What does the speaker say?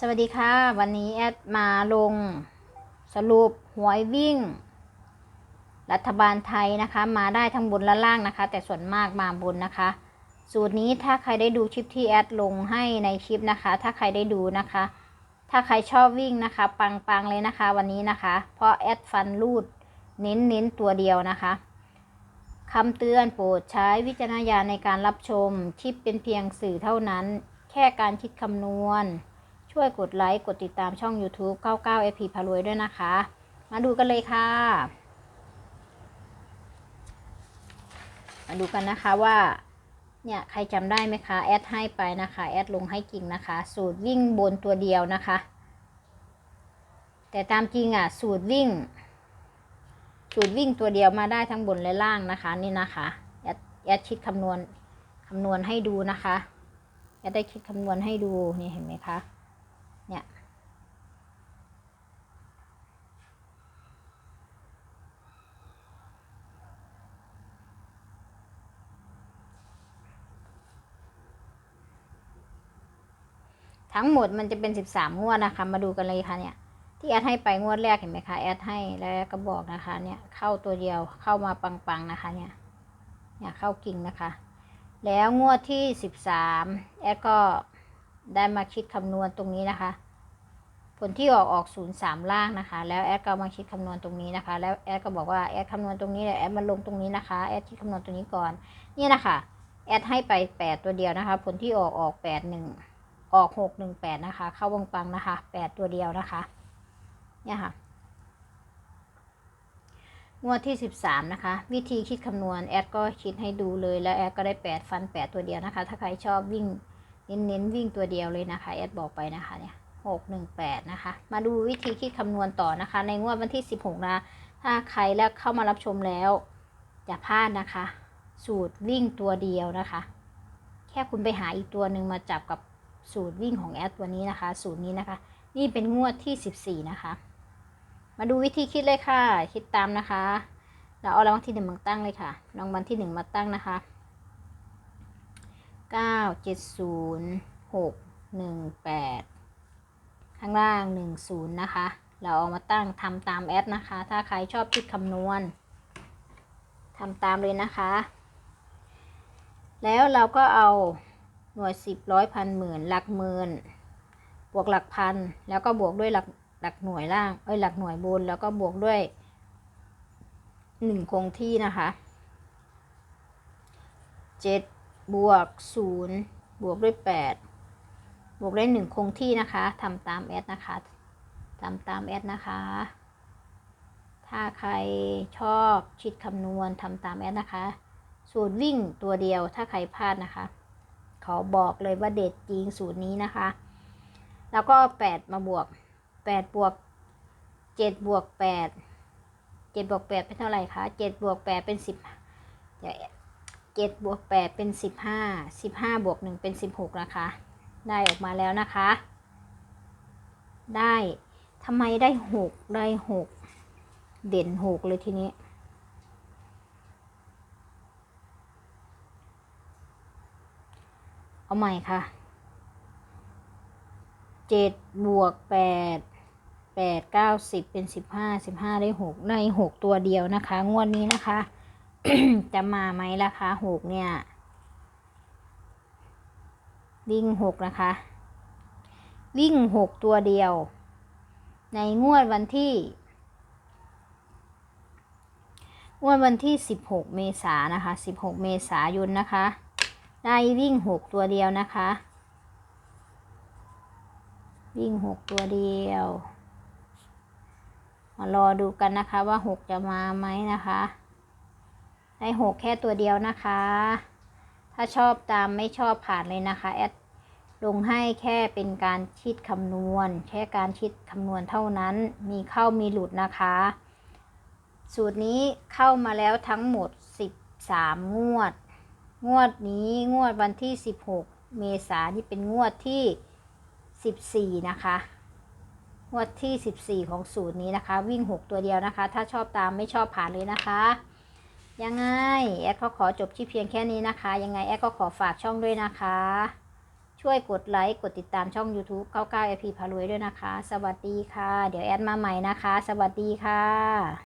สวัสดีค่ะ วันนี้แอดมาลงสรุปหวยวิ่ง รัฐบาลไทยนะคะ มาได้ทั้งบนและล่างนะคะ แต่ส่วนมากมาบนนะคะ สูตรนี้ถ้าใครได้ดูคลิปที่แอดลงให้ในคลิปนะคะ ถ้าใครได้ดูนะคะ ถ้าใครชอบวิ่งนะคะ ปังๆเลยนะคะ วันนี้นะคะ เพราะแอดฟันรูดเน้นเน้นๆตัวเดียวนะคะคำเตือนโปรดใช้วิจารณญาณในการรับชมคลิปเป็นเพียงสื่อเท่านั้น แค่การคิดคำนวณ ช่วยกดไลค์ กดติดตามช่อง YouTube 99 FP พารวยด้วยนะคะ มาดูกันเลยค่ะ มาดูกันนะคะว่า เนี่ยใครจำได้ไหมคะ แอดให้ไปนะคะ แอดลงให้จริงนะคะ สูตรวิ่งบนตัวเดียวนะคะ แต่ตามจริงอะ สูตรวิ่ง สูตรวิ่งตัวเดียวมาได้ทั้งบนและล่างนะคะ นี่นะคะ แอดแอดคิดคำนวณคำนวณให้ดูนะคะแอดได้คิดคำนวณให้ดูนี่เห็นไหมคะ เนี่ย ทั้งหมดมันจะเป็นสิบสามงวดนะคะ มาดูกันเลยค่ะเนี่ย ที่แอดให้ไปงวดแรกเห็นไหมคะ แอดให้แล้วก็บอกนะคะเนี่ยเข้าตัวเดียวเข้ามาปังๆนะคะเนี่ยเนี่ยเข้ากิ่งนะคะ แล้วงวดที่สิบสามแอดก็ได้มาคิดคำนวณตรงนี้นะคะ ผลที่ออกออกศูนย์สามล่างนะคะ แล้วแอดก็มาคิดคำนวณตรงนี้นะคะ แล้วแอดก็บอกว่าแอดคำนวณตรงนี้แอดมาลงตรงนี้นะคะ แอดคิดคำนวณตรงนี้ก่อนนี่นะคะ แอดให้ไปแปดตัวเดียวนะคะ ผลที่ออกออกแปดหนึ่ง ออกหกหนึ่งแปดนะคะ เข้าวงปังนะคะแปดตัวเดียวนะคะ เนี่ยค่ะ งวดที่สิบสามนะคะ วิธีคิดคำนวณแอดก็คิดให้ดูเลยแล้วแอดก็ได้แปดฟันแปดตัวเดียวนะคะ ถ้าใครชอบวิ่งเน้นเน้นวิ่งตัวเดียวเลยนะคะแอดบอกไปนะคะเนี่ยหกหนึ่งแปดนะคะ มาดูวิธีคิดคำนวณต่อนะคะ ในงวดวันที่สิบหกนะ ถ้าใครแล้วเข้ามารับชมแล้วอย่าพลาดนะคะ สูตรวิ่งตัวเดียวนะคะ แค่คุณไปหาอีกตัวหนึ่งมาจับกับ สูตรวิ่งของแอดตัวนี้นะคะ สูตรนี้นะคะ นี่เป็นงวดที่สิบสี่นะคะ มาดูวิธีคิดเลยค่ะ คิดตามนะคะ เราเอารางวัลที่หนึ่งมาตั้งเลยค่ะรางวัลที่หนึ่งมาตั้งนะคะเก้าเจ็ดศูนย์หกหนึ่งแปดข้างล่างหนึ่งศูนย์นะคะ เราเอามาตั้งทำตามแอดนะคะ ถ้าใครชอบคิดคำนวณทำตามเลยนะคะ แล้วเราก็เอา หน่วยสิบร้อยพันหมื่นหลักหมื่นบวกหลักพันแล้วก็บวกด้วยหลักหลักหน่วยล่างเอ้ยหลักหน่วยบนแล้วก็บวกด้วยหนึ่งคงที่นะคะเจ็ดบวกศูนย์บวกด้วยแปดบวกด้วยหนึ่งคงที่นะคะทำตามแอดนะคะทำตามแอดนะคะ ถ้าใครชอบคิดคำนวณทำตามแอดนะคะ สูตรวิ่งตัวเดียวถ้าใครพลาดนะคะ ขอบอกเลยว่าเด็ดจริงสูตรนี้นะคะ แล้วก็แปดมาบวกแปดบวกเจ็ดบวกแปดเจ็ดบวกแปดเป็นเท่าไหร่คะเจ็ดบวกแปดเป็นสิบเดี๋ยวเจ็ดบวกแปดเป็นสิบห้าสิบห้าบวกหนึ่งเป็นสิบหกนะคะ ได้ออกมาแล้วนะคะ ได้ทำไมได้หกได้หกเด่นหกเลยทีนี้ เอาใหม่ค่ะเจ็ดบวกแปดแปดเก้าสิบเป็นสิบห้าสิบห้าได้หกได้หกตัวเดียวนะคะ งวดนี้นะคะ จะมาไหมล่ะคะหกเนี่ยวิ่งหกนะคะ วิ่งหกตัวเดียว ในงวดวันที่ งวดวันที่สิบหกเมษานะคะสิบหกเมษายนนะคะ ได้วิ่งหกตัวเดียวนะคะ วิ่งหกตัวเดียวมารอดูกันนะคะว่าหกจะมาไหมนะคะ ได้หกแค่ตัวเดียวนะคะ ถ้าชอบตามไม่ชอบผ่านเลยนะคะแอดลงให้แค่เป็นการคิดคำนวณ แค่การคิดคำนวณเท่านั้น มีเข้ามีหลุดนะคะ สูตรนี้เข้ามาแล้วทั้งหมด 13 งวด งวดนี้งวดวันที่ 16 เมษายนนี่เป็นงวดที่ 14 นะคะ งวดที่ 14 ของสูตรนี้นะคะ วิ่ง 6 ตัวเดียวนะคะ ถ้าชอบตามไม่ชอบผ่านเลยนะคะ ยังไง แอดก็ขอจบที่เพียงแค่นี้นะคะ ยังไงแอดก็ขอฝากช่องด้วยนะคะ ช่วยกดไลค์ กดติดตามช่อง YouTube 99 AP พารวยด้วยนะคะ สวัสดีค่ะ เดี๋ยวแอดมาใหม่นะคะ สวัสดีค่ะ